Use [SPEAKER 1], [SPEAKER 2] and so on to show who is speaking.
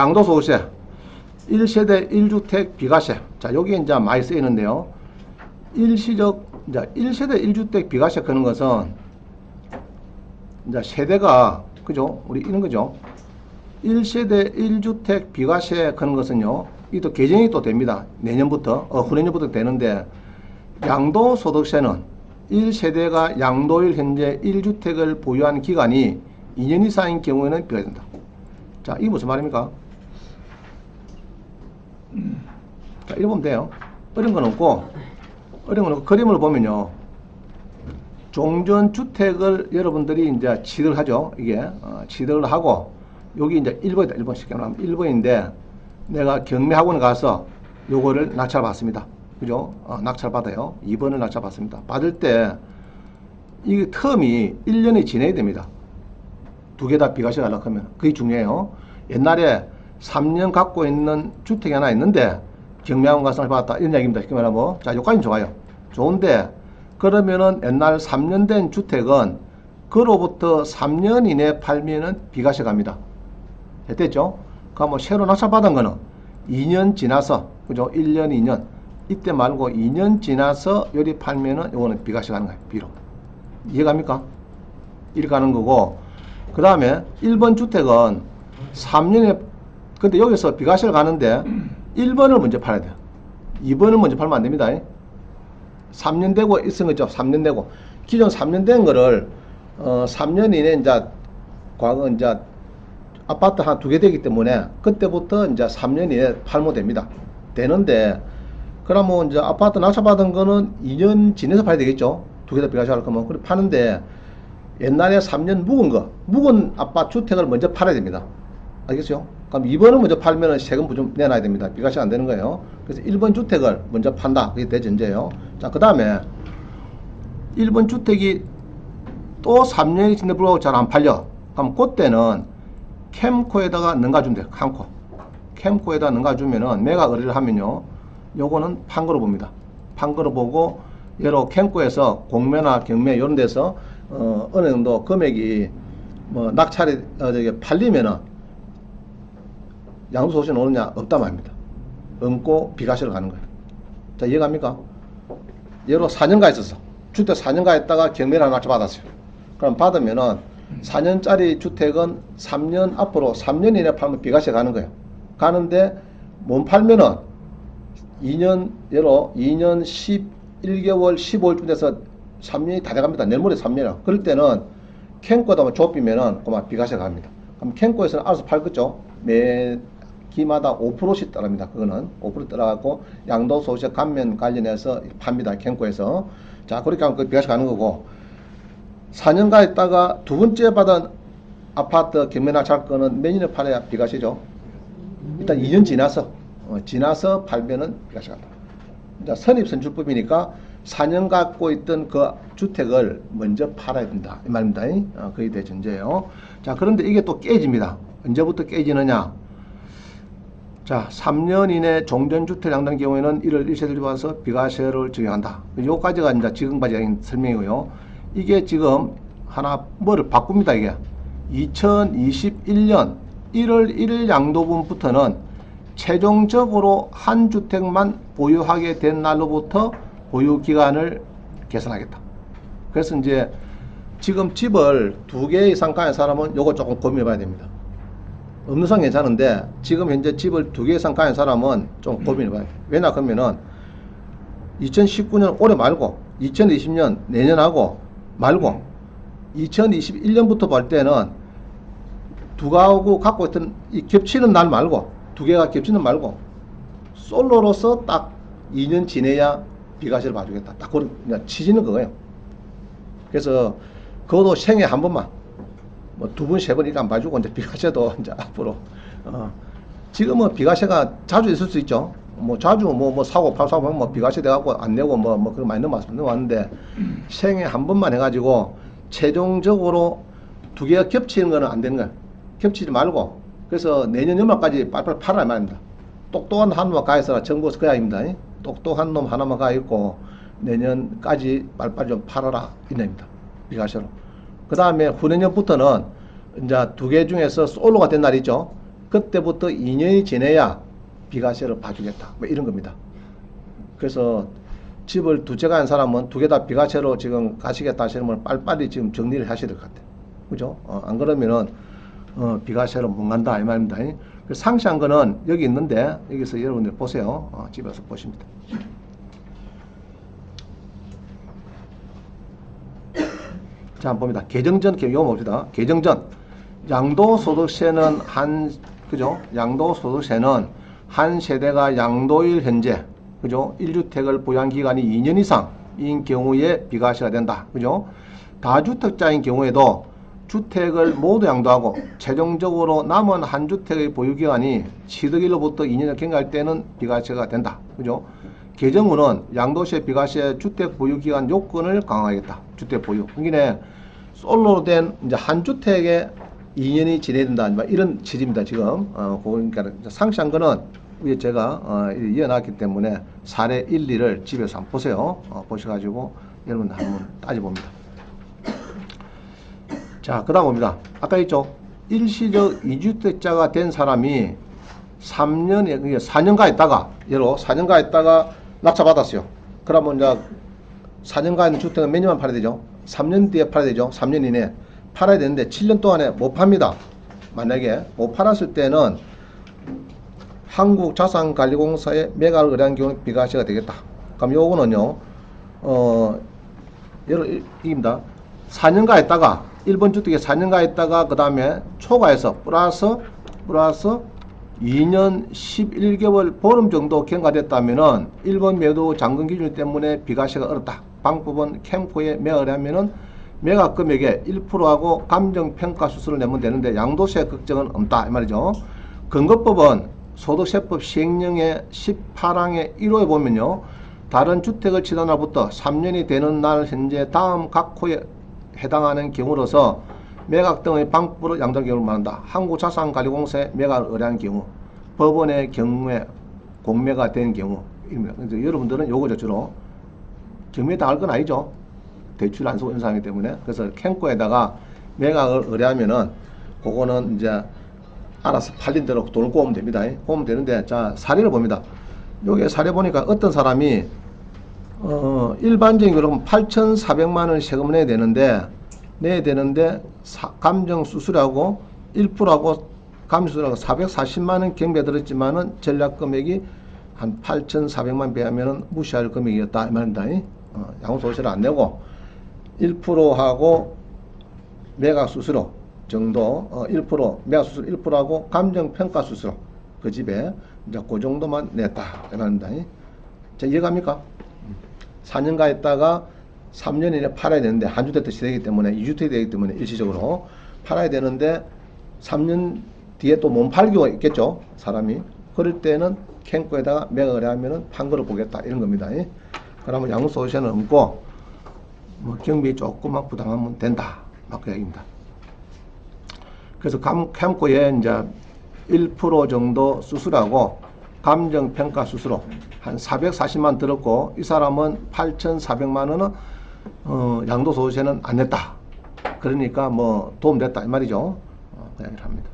[SPEAKER 1] 양도소득세 1세대 1주택 비과세. 자, 여기 이제 많이 쓰이는데요. 일시적 이제 1세대 1주택 비과세 거는 것은 이제 세대가 그죠? 우리 이런 거죠. 1세대 1주택 비과세 거는 것은요. 이또 개정이 또 됩니다. 내년부터 어, 후내년부터 되는데 양도소득세는 1세대가 양도일 현재 1주택을 보유한 기간이 2년 이상인 경우에는 비과된다. 자, 이게 무슨 말입니까? 자, 보면 돼요. 어려운 건 없고, 어려운 건 없고, 그림을 보면요. 종전 주택을 여러분들이 이제 취득을 하죠. 이게, 어, 취득을 하고, 여기 이제 1번이다. 1번 쉽게 말하면 1번인데, 내가 경매학원에 가서 요거를 낙찰 받습니다. 그죠? 어, 낙찰 받아요. 2번을 낙찰 받습니다. 받을 때, 이 텀이 1년이 지내야 됩니다. 두 개 다 비과세 가려고 하면. 그게 중요해요. 옛날에 3년 갖고 있는 주택이 하나 있는데 경매학원 가서 받았다. 이런 얘기입니다. 쉽게 말하면. 자, 여기까지는 좋아요. 좋은데 그러면은 옛날 3년 된 주택은 그로부터 3년 이내 팔면은 비과세 갑니다. 됐죠? 그럼 뭐 새로 낙찰받은 거는 2년 지나서 그죠? 1년, 2년 이때 말고 2년 지나서 여기 팔면은 요거는 비과세 가는 거예요. 비로. 이해갑니까? 이렇게 가는 거고 그 다음에 1번 주택은 3년에 근데 여기서 비과세를 가는데 1번을 먼저 팔아야 돼요. 2번을 먼저 팔면 안 됩니다. 3년 되고 있은 거죠. 3년 되고 기존 3년 된 거를 어 3년 이내 이제 과거 이제 아파트 한 두 개 되기 때문에 그때부터 이제 3년 이내 팔면 됩니다. 되는데 그러면 이제 아파트 낙찰받은 거는 2년 지내서 팔아야 되겠죠. 두 개 다 비과세 할 거면 그래 파는데 옛날에 3년 묵은 거 묵은 아파트 주택을 먼저 팔아야 됩니다. 알겠어요? 그럼 2번을 먼저 팔면은 세금 좀 내놔야 됩니다. 비과세 안 되는 거예요. 그래서 1번 주택을 먼저 판다. 그게 대전제예요. 자, 그 다음에 1번 주택이 또 3년이 지내 불구하고 잘 안 팔려. 그럼 그때는 캠코에다가 넘가주면 돼요. 캠코. 캠코에다 넘가주면은 매가 의뢰를 하면요. 요거는 판 거로 봅니다. 판 거로 보고 여러 캠코에서 공매나 경매 이런 데서 어, 어느 정도 금액이 뭐 낙찰이 어, 저기 팔리면은 양도소득세 오느냐 없다 말입니다. 얹고 비과세로 가는 거예요. 자 이해갑니까? 예로 4년가 있었어. 주택 4년가 있다가 경매를 하나 받았어요. 그럼 받으면은 4년짜리 주택은 3년 앞으로 3년 이내 팔면 비과세 가는 거예요. 가는데 못 팔면은 2년 예로 2년 11개월 15일쯤 돼서 3년이 다 돼갑니다. 내일 모레 3년이야. 그럴 때는 캠코에다 좁히면은 그만 비과세 갑니다. 그럼 캠코에서는 알아서 팔겠죠. 매 기마다 5%씩 따릅니다. 그거는 5% 따라갖고 양도소득세 감면 관련해서 팝니다. 캠코에서. 자, 그렇게 하면 그 비과세 가는 거고 4년가 있다가 두 번째 받은 아파트 경매낙찰 건은 몇 년에 팔아야 비과세죠? 일단 2년 지나서 어, 지나서 팔면은 비과세 간다. 자, 선입선출법이니까 4년 갖고 있던 그 주택을 먼저 팔아야 된다. 이 말입니다. 어, 그게 대전제예요. 자, 그런데 이게 또 깨집니다. 언제부터 깨지느냐? 자, 3년 이내 종전주택 양당 경우에는 1월 1세를 봐서 비과세를 적용한다. 요까지가 이제 지금까지 설명이고요. 이게 지금 하나 뭐를 바꿉니다, 이게. 2021년 1월 1일 양도분부터는 최종적으로 한 주택만 보유하게 된 날로부터 보유 기간을 계산하겠다. 그래서 이제 지금 집을 두 개 이상 가진 사람은 요거 조금 고민해 봐야 됩니다. 없는 상 괜찮은데 지금 현재 집을 두 개 이상 가진 사람은 좀 고민해 봐야 돼요. 왜냐 그러면은 2019년 올해 말고 2020년 내년하고 말고 2021년부터 볼 때는 두 가구 갖고 있던 이 겹치는 날 말고 두 개가 겹치는 말고 솔로로서 딱 2년 지내야 비과세를 봐주겠다. 딱 그런 그냥 취지는 그거예요. 그래서 그것도 생애 한 번만 뭐 두 번 세 번 이렇게 안 봐주고 이제 비과세도 이제 앞으로 어 지금은 비과세가 자주 있을 수 있죠. 뭐 자주 뭐 뭐 사고 팔 사고 하면 뭐 비과세 돼갖고 안 내고 뭐 뭐 그런 많이 넘어왔 넘어왔는데 생애 한 번만 해가지고 최종적으로 두 개가 겹치는 거는 안 되는 거예요. 겹치지 말고 그래서 내년 연말까지 빨리빨리 팔아야 말입니다. 똑똑한 한 놈만 가 있어라 정부에서 그 이야기입니다. 똑똑한 놈 하나만 가 있고 내년까지 빨리빨리 좀 팔아라 이 얘기입니다. 비과세로. 그 다음에 후내년부터는 이제 두 개 중에서 솔로가 된 날이 있죠. 그때부터 2년이 지내야 비과세를 봐주겠다. 뭐 이런 겁니다. 그래서 집을 두 채가 한 사람은 두 개 다 비과세로 지금 가시겠다 하시는 분은 빨리빨리 지금 정리를 하셔야 될 것 같아요. 그죠? 어, 안 그러면은 어, 비과세로 못 간다 이 말입니다. 그 상시한 거는 여기 있는데 여기서 여러분들 보세요. 어, 집에서 보십니다. 자, 한번 봅니다. 개정전 이거 봅시다. 개정전 양도소득세는 한 그죠? 양도소득세는 한 세대가 양도일 현재 그죠? 1주택을 보유한 기간이 2년 이상인 경우에 비과세가 된다. 그죠? 다주택자인 경우에도 주택을 모두 양도하고 최종적으로 남은 한 주택의 보유 기간이 취득일로부터 2년을 경과할 때는 비과세가 된다. 그죠? 개정문은 양도세 비과세 주택 보유 기간 요건을 강화하겠다. 주택 보유. 그게 솔로로 된 이제 한 주택에 2년이 지내야 된다. 뭐 이런 취지입니다. 지금 어, 그러니까 상시한 거는 위에 제가 어, 이어놨기 때문에 사례 1, 2를 집에서 한번 보세요. 어, 보셔가지고 여러분 한번 따져봅니다. 자, 그 다음 봅니다. 아까 있죠? 일시적 2주택자가 된 사람이 3년에, 4년가 있다가, 예로 4년가 있다가 낙찰받았어요. 그러면 이제 4년가 있는 주택은 몇 년만 팔아야 되죠? 3년 뒤에 팔아야 되죠? 3년 이내에. 팔아야 되는데 7년 동안에 못 팝니다. 만약에 못 팔았을 때는 한국자산관리공사에 매각을 의뢰한 경우는 비과세가 되겠다. 그럼 요거는요, 어, 예를 입니다. 4년가 했다가 1번 주택에 4년가 했다가 그 다음에 초과해서 플러스 플러스 2년 11개월 보름 정도 경과됐다면은 1번 매도 잔금 기준 때문에 비과세가 어렵다. 방법은 캠코에 매각을 하면은 매각 금액의 1%하고 감정 평가 수수를 내면 되는데 양도세 걱정은 없다 이 말이죠. 근거법은 소득세법 시행령의 18항의 1호에 보면요. 다른 주택을 취득한 날부터 3년이 되는 날 현재 다음 각 호에 해당하는 경우로서 매각 등의 방법으로 양도할 경우를 말한다. 한국자산관리공사에 매각을 의뢰한 경우, 법원의 경우에 공매가 된 경우입니다. 여러분들은 요거죠 주로 경매 당할 건 아니죠. 대출 안소 현상이기 때문에 그래서 캠코에다가 매각을 의뢰하면은 그거는 이제 알아서 팔린 대로 돈을 꼬으면 됩니다. 꼬으면 되는데 자 사례를 봅니다. 요게 사례 보니까 어떤 사람이 어, 일반적인 그럼 8,400만 원 세금을 내야 되는데 내야 되는데 사, 감정 수수료하고 1%하고 감수수료하고 440만 원 경비가 들었지만은 전략 금액이 한 8,400만 비하면은 무시할 금액이었다 이 말입니다. 어, 양도소득세를 안 내고 1%하고 매각 수수료 정도 어, 1% 매각 수수료 1%하고 감정 평가 수수료 그 집에 이제 그 정도만 냈다 이 말입니다. 자 이해갑니까? 4년가 했다가 3년 이내 팔아야 되는데 한 주택도 시되기 때문에 2주택이 되기 때문에 일시적으로 팔아야 되는데 3년 뒤에 또못팔 경우가 있겠죠 사람이. 그럴 때는 캠코에다가 매각을 하면은 판거를 보겠다 이런 겁니다. 그러면 양도소득세는 없고 뭐 경비 조금만 부담하면 된다 막 그 얘기입니다. 그래서 감, 캠코에 이제 1% 정도 수술하고 감정평가 수수료 한 440만 들었고 이 사람은 8,400만 원은 어, 양도소득세는 안 냈다. 그러니까 뭐 도움됐다 이 말이죠. 어, 그 얘기를 합니다.